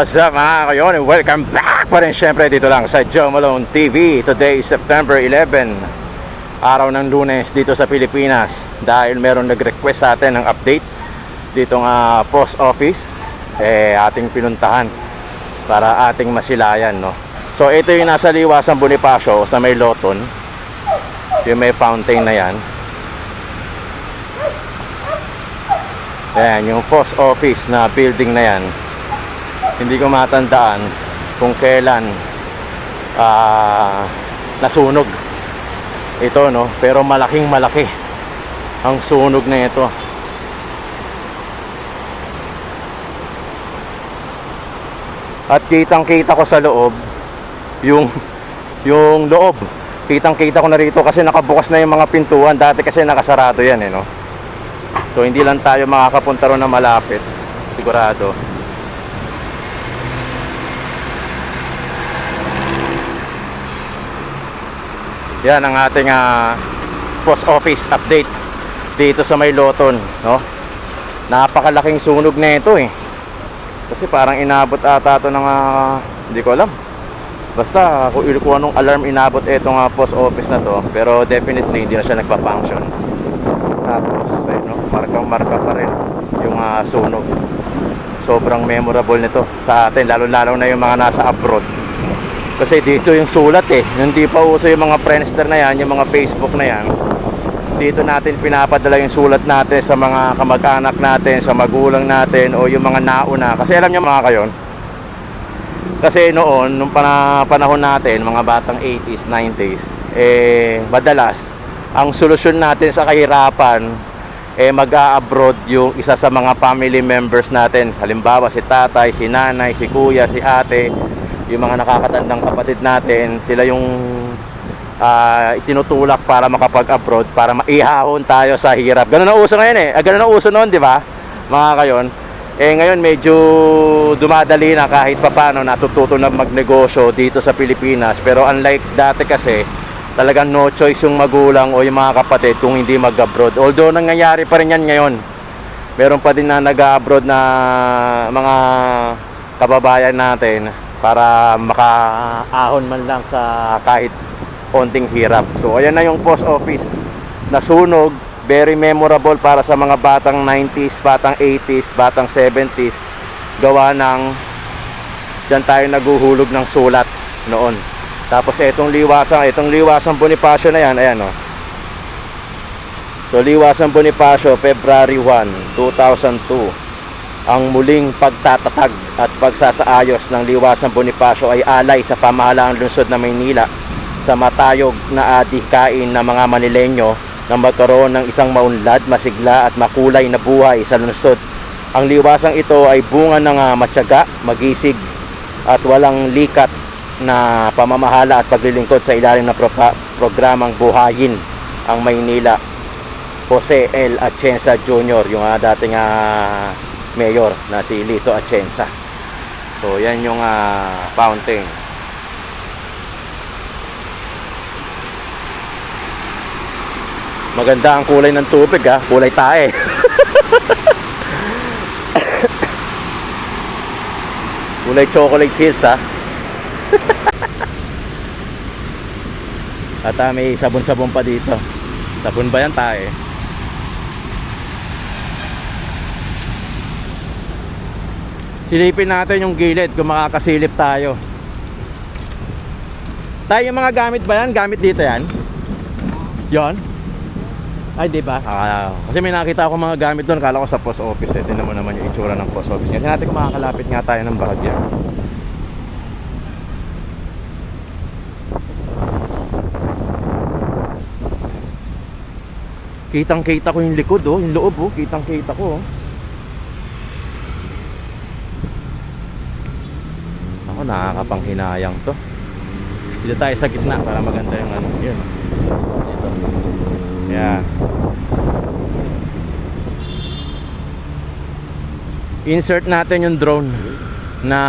What's up mga kayon? Welcome back pa rin syempre dito lang sa Joe Malone TV. Today is September 11, araw ng lunes dito sa Pilipinas. Dahil meron nag-request sa atin ng update dito nga post office, eh ating pinuntahan para ating masilayan. No? So ito yung nasa liwasan Bonifacio sa may Loton. Yung may fountain na yan. Ayan, yung post office na building na yan hindi ko matandaan kung kailan ah, nasunog ito no? Pero malaking malaki ang sunog na ito. At kitang kita ko sa loob yung yung loob. Kitang kita ko na rito kasi nakabukas na yung mga pintuan. Dati kasi nakasarado yan eh no? So hindi lang tayo makakapunta ron na malapit. Sigurado Yan ang ating ah, post office update dito sa may Loton, no? Napakalaking sunog na ito eh. Kasi parang inabot ata ito ng ah, hindi ko alam. Basta kung, kung anong alarm inabot itong uh, post office na to, pero definitely hindi na siya nagpa-function. Tapos, ayun, no? markang marka pa rin yung ah, sunog. Sobrang memorable nito sa atin, lalo-lalo na yung mga nasa abroad. Kasi dito yung sulat eh. Hindi pa uso yung mga Friendster na yan, yung mga Facebook na yan. Dito natin pinapadala yung sulat natin sa mga kamag-anak natin, sa magulang natin, o yung mga nauna. Kasi alam niyo mga kayon, kasi noon, nung pana, panahon natin, mga batang 80s, 90s, eh, madalas, ang solusyon natin sa kahirapan, eh, mag-a-abroad yung isa sa mga family members natin. Halimbawa, si tatay, si nanay, si kuya, si ate, yung mga nakakatandang kapatid natin, sila yung ah, itinutulak para makapag-abroad, para maihahon tayo sa hirap. Ganun ang uso ngayon eh. Ah, ganun ang uso noon, di ba? Mga kayon. Eh ngayon medyo dumadali na kahit papano natututo na magnegosyo dito sa Pilipinas. Pero unlike dati kasi, talagang no choice yung magulang o yung mga kapatid kung hindi mag-abroad. Although nangyayari pa rin yan ngayon. Meron pa din na nag-abroad na mga kababayan natin para makaahon man lang sa kahit konting hirap. So ayan na yung post office. Nasunog, very memorable para sa mga batang 90s, batang 80s, batang 70s. Gawa ng dyan tayo naguhulog ng sulat noon. Tapos itong liwasang, itong liwasang Bonifacio na yan, ayan o. So liwasang Bonifacio, February 1, 2002 ang muling pagtatatag at pagsasaayos ng liwasang Bonifacio ay alay sa pamahalaang lungsod ng Maynila sa matayog na adhikain ng mga Manilenyo na magkaroon ng isang maunlad, masigla at makulay na buhay sa lungsod. Ang liwasang ito ay bunga ng matyaga, magisig at walang likat na pamamahala at paglilingkod sa ilalim ng propa- programang Buhayin ang Maynila. Jose L. Atienza Jr. yung ah, dating ah, mayor na si Lito Atienza. So yan yung ah, fountain. Maganda ang kulay ng tubig ha, kulay tae. kulay chocolate hills ha. At ah, may sabon-sabon pa dito. Sabon ba yan tae? Silipin natin yung gilid kung makakasilip tayo. Tayo yung mga gamit ba yan? Gamit dito yan? Yon? Ay, di ba? Ah, kasi may nakita ako mga gamit doon. Kala ko sa post office. Eh. Tingnan mo naman yung itsura ng post office. Kasi natin kung makakalapit nga tayo ng bahagya. Kitang kita ko yung likod oh, yung loob oh, kitang kita ko oh. Nakakapanghinayang to. Dito tayo sa gitna para maganda yung ano, yun. Dito. Yeah. Insert natin yung drone na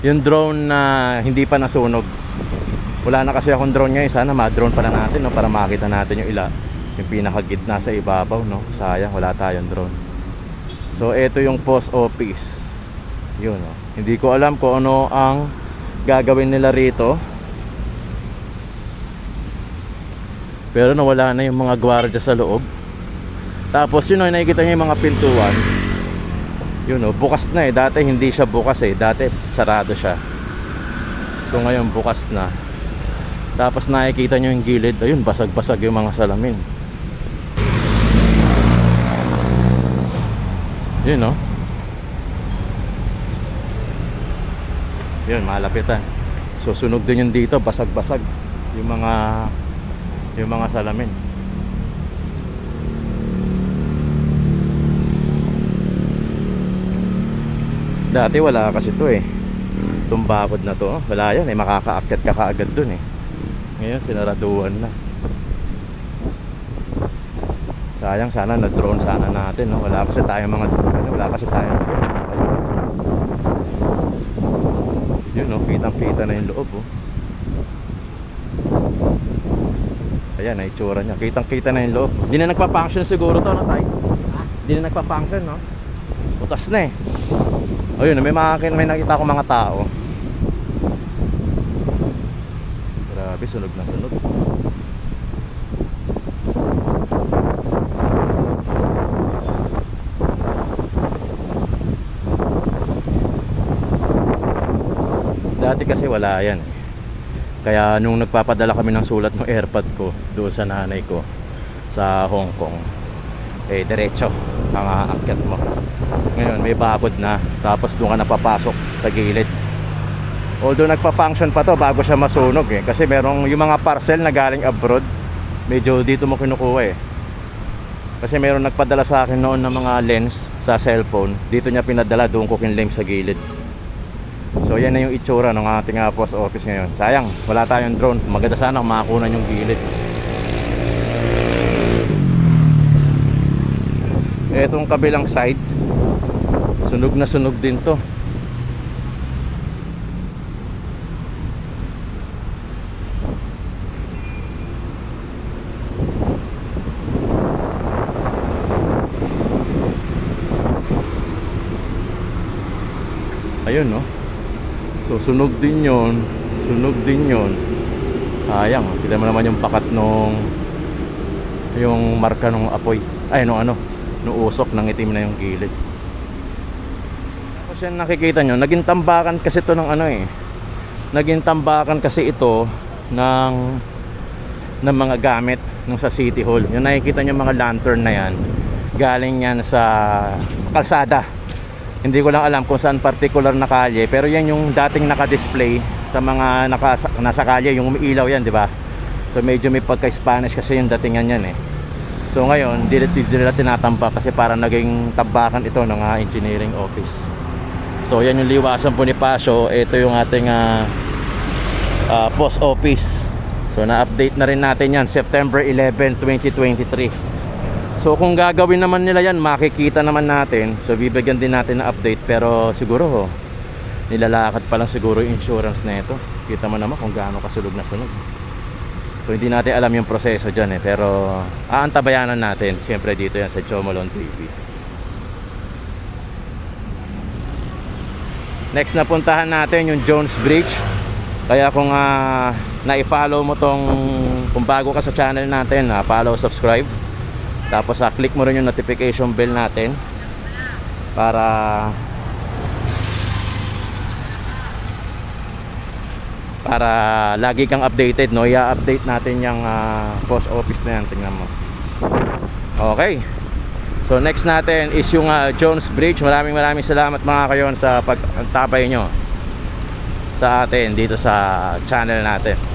yung drone na hindi pa nasunog. Wala na kasi akong drone ngayon. Sana ma-drone pala natin no, para makita natin yung ila yung pinakagitna sa ibabaw no. Sayang wala tayong drone. So ito yung post office. Yun oh. Hindi ko alam kung ano ang gagawin nila rito. Pero nawala na yung mga gwardiya sa loob. Tapos yun oh, nakikita niyo yung mga pintuan. Yun oh, bukas na eh. Dati hindi siya bukas eh. Dati sarado siya. So ngayon bukas na. Tapos nakikita nyo yung gilid. Ayun, basag-basag yung mga salamin. Yun no. Yun, malapitan. So sunog din yung dito, basag-basag yung mga yung mga salamin. Dati wala kasi to eh. Itong bakod na to, wala yan eh, makakaakyat ka kaagad dun eh. Ngayon, sinaraduan na. Sayang sana na-drone sana natin, no? Wala kasi tayong mga ano, wala kasi tayong drone. Yun, Kitang-kita na yung loob, oh. Ayan, na itsura niya. Kitang-kita na yung loob. Hindi na nagpa-function siguro to, no, tay? Hindi na nagpa-function, no? Butas na eh. Ayun, may mga may nakita ko mga tao. Grabe, sunog na sunog. Dati kasi wala yan. Kaya nung nagpapadala kami ng sulat ng airpod ko doon sa nanay ko sa Hong Kong, eh diretso ang aakyat mo. Ngayon may bakod na tapos doon ka napapasok sa gilid. Although nagpa-function pa to bago siya masunog eh kasi merong yung mga parcel na galing abroad medyo dito mo kinukuha eh. Kasi meron nagpadala sa akin noon ng mga lens sa cellphone. Dito niya pinadala doon ko kinlem sa gilid. So yan na yung itsura ng ating uh, post office ngayon. Sayang, wala tayong drone. Maganda sana kung makakunan yung gilid. Etong kabilang side, sunog na sunog din to. Ayun no. So sunog din yon, sunog din yon. Sayang, kita mo naman yung pakat nung yung marka nung apoy. Ay, nung ano, nung usok ng itim na yung gilid. Tapos yan nakikita nyo, naging tambakan kasi to ng ano eh. Naging tambakan kasi ito ng ng mga gamit nung sa City Hall. Yung nakikita nyo mga lantern na yan, galing yan sa kalsada. Hindi ko lang alam kung saan particular na kalye, pero yan yung dating naka-display sa mga naka, nasa kalye, yung umiilaw yan, di ba? So medyo may pagka-Spanish kasi yung datingan yan eh. So ngayon, di di nila tinatampa kasi para naging tabakan ito ng ah, engineering office. So yan yung liwasan Bonifacio, ito yung ating ah, ah, post office. So na-update na rin natin yan September 11, 2023. So kung gagawin naman nila yan, makikita naman natin. So bibigyan din natin ng update pero siguro ho, nilalakad pa lang siguro yung insurance na ito. Kita mo naman kung gaano kasulog na sunog. So hindi natin alam yung proseso dyan eh pero aantabayanan natin syempre dito yan sa Chomolon TV. Next na puntahan natin yung Jones Bridge. Kaya kung uh, na-follow mo tong kung bago ka sa channel natin, uh, follow, subscribe. Tapos uh, click mo rin yung notification bell natin para para lagi kang updated no? I-update natin yung uh, post office na yan. Tingnan mo. Okay. So next natin is yung uh, Jones Bridge. Maraming maraming salamat mga kayon sa pagtabay nyo sa atin dito sa channel natin